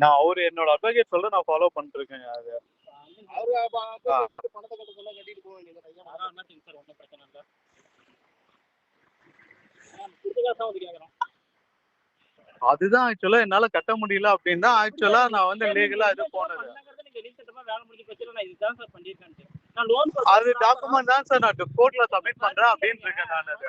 நான் அவரு என்னோட அட்வொகேட் சொல்ல நான் ஃபாலோ பண்ணிட்டு இருக்கேன் அது அதுதான் ஆக்சுவலா என்னால கட்ட முடியல அப்படின்னா ஆக்சுவலா நான் வந்து லீகலா இது போனது. நீங்க ரீசெண்டாக வேலை முடிஞ்சு பிரச்சனை நான் இதுதான் சார் பண்ணியிருக்கேன் நான் லோன் அது டாக்குமெண்ட் தான் சார். நான் கோர்ட்ல சப்மிட் பண்றேன் அப்படின்னு இருக்கேன் நான் அது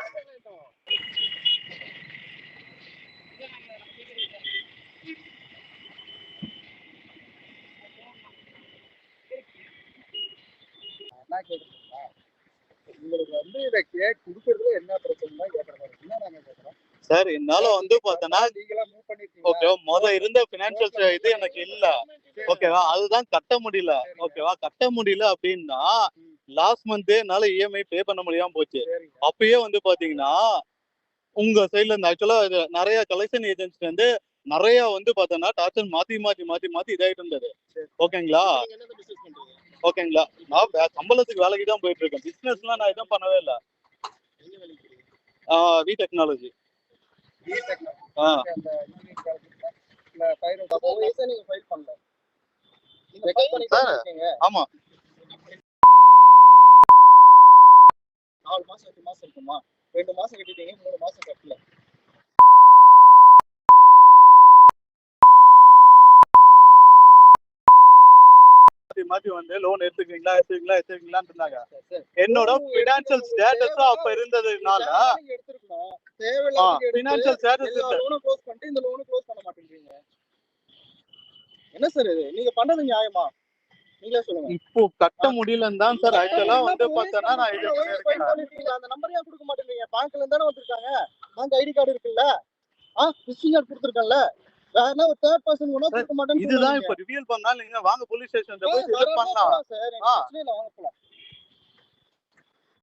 என்ன கேக்குறீங்களா உங்களுக்கு வந்து இதை கே கொடுக்கறதுல என்ன பிரச்சனை கேட்கறதா என்ன நாங்க கேட்கறோம். சார் என்னால வந்து பார்த்தோன்னா லீகலா மூவ் பண்ணிருக்கீங்க ஓகே முத இருந்த பினான்சியல் இது எனக்கு இல்ல. ஓகேவா? அதுதான் கட்ட முடியல. ஓகேவா? கட்ட முடியல அப்படின்னா லாஸ்ட் மந்த் என்னால இஎம்ஐ பே பண்ண முடியாம போச்சு. அப்பயே வந்து பாத்தீங்கன்னா உங்க சைடுல இருந்து ஆக்சுவலா நிறைய கலெக்ஷன் ஏஜென்சி வந்து நிறைய வந்து பார்த்தோன்னா டார்ச்சர் மாத்தி மாத்தி மாத்தி மாத்தி இதாயிட்டு இருந்தது. ஓகேங்களா? ஓகேங்களா? நான் சம்பளத்துக்கு வேலைக்கு தான் போயிட்டு இருக்கேன் பிசினஸ்லாம் நான் எதுவும் பண்ணவே இல்லை. V technology. ஆ. ஆமா. நாலு மாசம் எட்டு மாசம் இருக்குமா? ரெண்டு மாசம் கட்டிட்டீங்க மூணு மாசம் கட்டல மாத்தி வந்து லோன் எடுத்துக்கிறீங்களா எடுத்துக்கிறீங்களா எடுத்துக்கிறீங்களான்னு இருந்தாங்க. என்னோட பினான்சியல் ஸ்டேட்டஸும் அப்ப இருந்ததுனால பினான்சியல் ஸ்டேட்டஸ் க்ளோஸ் பண்ணிட்டு இந்த லோனும் க்ளோஸ் பண்ண மாட்டேங்கிறீங்க. என்ன சார் இது? நீங்க பண்றது நியாயமா? நீங்களே சொல்லுங்க. இப்போ கட்ட முடியலன்னு தான் சார் ஆக்சுவலா வந்து என்ன பார்த்தோன்னா நான் இது? அந்த நம்பர் ஏன் கொடுக்க மாட்டேங்கிறீங்க? பேங்க்ல இருந்து தானே வந்திருக்காங்க. பேங்க் ஐடி கார்டு இருக்குல்ல? ஆ விசிங் கார்டு கொடுத்துருக்கேன்ல. ஒரு தேர்ட் பர்சன் கூட கொடுக்க மாட்டேன்னு இதுதான். இப்ப ரிவீல் பண்ணாலும் நீங்க வாங்க போலீஸ் ஸ்டேஷன் போய் பண்ணலாம். சார். வாங்க போலாம்.